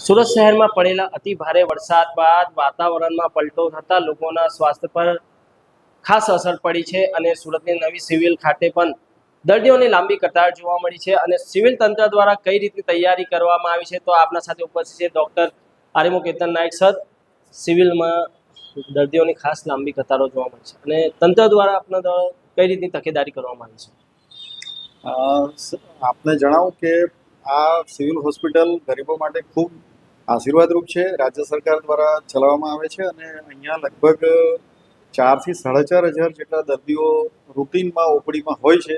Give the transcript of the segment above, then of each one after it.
સુરત શહેરમાં પડેલા અતિ ભારે વરસાદ બાદ વાતાવરણમાં પલટો થતાં લોકોના સ્વાસ્થ્ય પર ખાસ અસર પડી છે અને સુરતની નવી સિવિલ ખાતે પણ દર્દીઓની લાંબી કતાર જોવા મળી છે અને સિવિલ તંત્ર દ્વારા કઈ રીતની તૈયારી કરવામાં આવી છે તો આપના સાથે ઉપસ્થિત છે ડૉક્ટર આરિમુ કેતન નાયક સર. સિવિલમાં દર્દીઓની ખાસ લાંબી કતારો જોવા મળે છે અને તંત્ર દ્વારા આપના કઈ રીતની તકેદારી કરવામાં આવી છે? આપને જણાવું કે આ સિવિલ હોસ્પિટલ ગરીબો માટે ખૂબ આશીર્વાદરૂપ છે. રાજ્ય સરકાર દ્વારા ચલાવવામાં આવે છે અને અહીંયા લગભગ ચારથી સાડા ચાર હજાર જેટલા દર્દીઓ રૂટીનમાં, ઓપડીમાં હોય છે.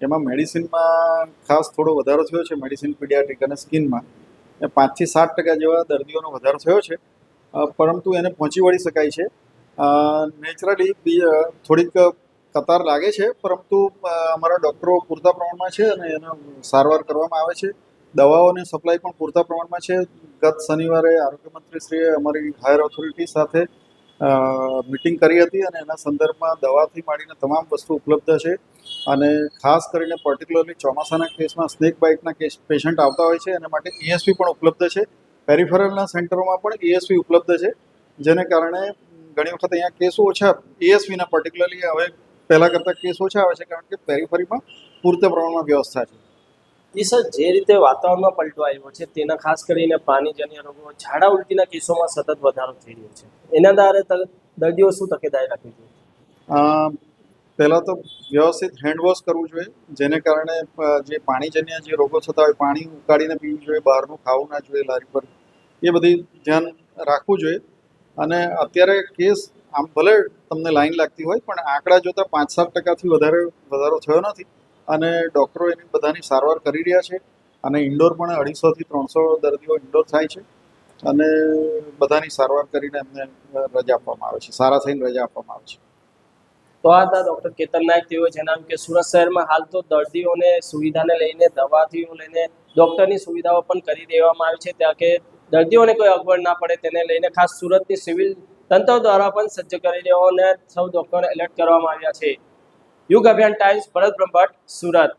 એમાં મેડિસિનમાં ખાસ થોડો વધારો થયો છે, મેડિસિન, પીડિયાટ્રિક અને સ્કિનમાં. એ પાંચથી સાત ટકા જેવા દર્દીઓનો વધારો થયો છે. પરંતુ એને પહોંચી વળી શકાય છે. નેચરલી થોડીક કતાર લાગે છે, પરંતુ અમારા ડૉક્ટરો પૂરતા પ્રમાણમાં છે અને એનો સારવાર કરવામાં આવે છે. દવાઓની સપ્લાય પણ પૂરતા પ્રમાણમાં છે. ગત શનિવારે આરોગ્ય મંત્રીશ્રીએ અમારી હાયર ઓથોરિટી સાથે મિટિંગ કરી હતી અને એના સંદર્ભમાં દવાથી માંડીને તમામ વસ્તુ ઉપલબ્ધ છે. અને ખાસ કરીને પર્ટિક્યુલરલી ચોમાસાના કેસમાં સ્નેક બાઇટના કેસ પેશન્ટ આવતા હોય છે. એના માટે ઈએસપી પણ ઉપલબ્ધ છે. પેરિફેરલના સેન્ટરોમાં પણ ઈએસપી ઉપલબ્ધ છે. જેને કારણે ઘણી વખત અહીંયા કેસો ઓછા ઈએસવીના પર્ટિક્યુલરલી હવે પહેલાં કરતાં કેસ ઓછા આવે છે. કારણ કે પેરિફરીમાં પૂરતા પ્રમાણમાં વ્યવસ્થા છે. જી સર, જે રીતે વાતાવરણમાં પલટો આવ્યો છે, તેના ખાસ કરીને પાણીજન્ય રોગો, ઝાડા ઉલટીના કેસોમાં સતત વધારો થઈ રહ્યો છે. એના દ્વારા દર્દીઓ શું તકેદારી રાખવી જોઈએ? પહેલાં તો વ્યવસ્થિત હેન્ડવોશ કરવું જોઈએ, જેને કારણે જે પાણીજન્ય જે રોગો થતા હોય, પાણી ઉકાળીને પીવું જોઈએ, બહારનું ખાવું ના જોઈએ, લારી પર, એ બધી ધ્યાન રાખવું જોઈએ. અને અત્યારે કેસ આમ ભલે તમને લાઈન લાગતી હોય, પણ આંકડા જોતાં પાંચ સાત ટકાથી વધારે, વધારો થયો નથી. અને ડૉક્ટરો એની બધાની સારવાર કરી રહ્યા છે અને ઇન્ડોર પણ અઢીસોથી ત્રણસો દર્દીઓ ઇન્ડોર થાય છે અને બધાની સારવાર કરીને એમને રજા આપવામાં આવે છે, સારા થઈને રજા આપવામાં આવે છે. તો આ હતા ડૉક્ટર કેતન નાયક તેઓ જણાવ્યું કે સુરત શહેરમાં હાલ તો દર્દીઓને સુવિધાને લઈને દવાથી લઈને ડૉક્ટરની સુવિધાઓ પણ કરી દેવામાં આવી છે, ત્યાં કે દર્દીઓને કોઈ અગવડ ના પડે તેને લઈને ખાસ સુરતની સિવિલ તંત્ર દ્વારા પણ સજ્જ કરી દેવાને સૌ ડૉક્ટરને એલર્ટ કરવામાં આવ્યા છે. યુગ અભિયાન ટાઈમ્સ ભરત બ્રહ્મભટ્ટ સુરત.